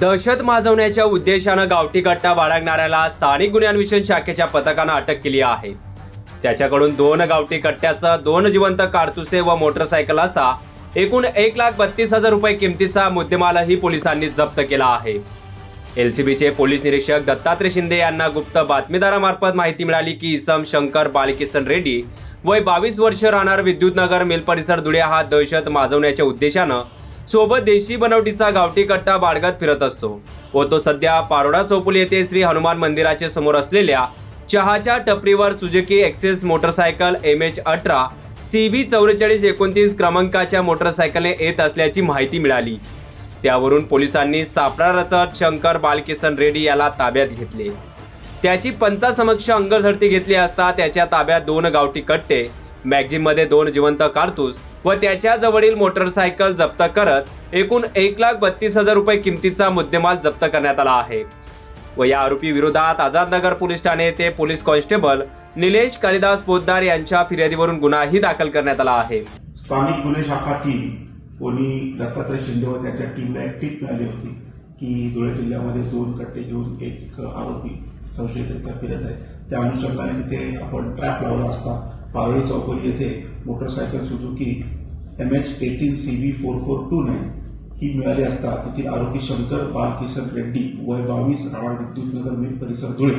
दहशत माजवण्याच्या उद्देशानं गावठी कट्टा बाळगणाऱ्याला स्थानिक गुन्हे अन्वेषण शाखेच्या पथकानं अटक केली आहे. त्याच्याकडून दोन गावठी कट्ट्यासह दोन जिवंत काडतुसे व मोटरसायकल असा एकूण एक लाख बत्तीस हजार रुपये किमतीचा मुद्देमालही पोलिसांनी जप्त केला आहे. एलसीबीचे पोलीस निरीक्षक दत्तात्रय शिंदे यांना गुप्त बातमीदारामार्फत माहिती मिळाली की इसम शंकर बालकिशन रेड्डी वय बावीस वर्ष राहणार विद्युतनगर मिल परिसर धुळे हा दहशत माजवण्याच्या उद्देशानं सोबत देशी बनावटीचा गावठी कट्टा बाळगत फिरत असतो व तो सध्या पारोडा चौफुली येथे श्री हनुमान मंदिराच्या समोर असलेल्या चहाच्या टपरीवर Suzuki Access motorcycle M H अठरा सी बी चौवेचाळीस एकोणतीस क्रमांकाच्या मोटरसायकलने येत असल्याची माहिती मिळाली. त्यावरून पोलिसांनी सापळा रचत शंकर बालकिसन रेड्डी याला ताब्यात घेतले. त्याची पंचासमक्ष अंगझडती घेतली असता त्याच्या ताब्यात दोन गावठी कट्टे मॅगझिनमध्ये दोन जिवंत कारतूस व त्याच्या जवळील मोटरसायकल जप्त करत एकूण एक लाख बत्तीस हजार रुपये किमतीचा मुद्देमाल जप्त करण्यात आला आहे. व या आरोपी विरोधात आझादनगर पोलीस ठाणे येथे पोलीस कॉन्स्टेबल निलेश कालिदास पोद्दार यांच्या फिर्यादीवरून गुन्हाही दाखल करण्यात आला आहे. स्थानिक गुन्हे शाखा टीम कोणी दत्तात्रय शिंदे व त्याच्या टीमला एक टीप मिळाली होती की धुळे जिल्ह्यामध्ये दोन कट्टे घेऊन एक आरोपी संशयितरित्या फिरत आहे. त्या अनुषंगाने तिथे आपण ट्रॅप लावला असता. पावळी चौकोली येथे motorcycle Suzuki M H eighteen C V four four two nine ही मिळाली असता तेथील आरोपी शंकर बालकिशन रेड्डी वय बावीस राहणार विद्युतनगर मिल परिसर धुळे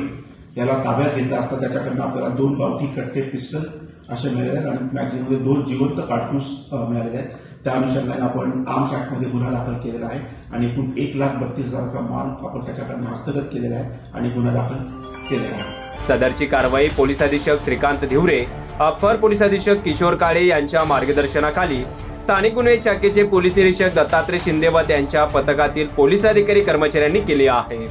याला ताब्यात घेतला असता त्याच्याकडनं आपल्याला दोन गावठी कट्टे पिस्टल असे मिळाले आहेत आणि मॅगझिनमध्ये दोन जिवंत काडतूस मिळालेले आहेत. त्या अनुषंगाने आपण आर्म्स ऍक्टमध्ये गुन्हा दाखल केलेला आहे आणि एकूण एक लाख बत्तीस हजाराचा माल आपण त्याच्याकडनं हस्तगत केलेला आहे आणि गुन्हा दाखल केलेला आहे. सदरची कारवाई पोलीस अधीक्षक श्रीकांत धिवरे अप्पर पोलीस अधीक्षक किशोर काळे यांच्या मार्गदर्शनाखाली स्थानिक गुन्हे शाखेचे पोलीस निरीक्षक दत्तात्रय शिंदे व त्यांच्या पथकातील पोलीस अधिकारी कर्मचाऱ्यांनी केली आहे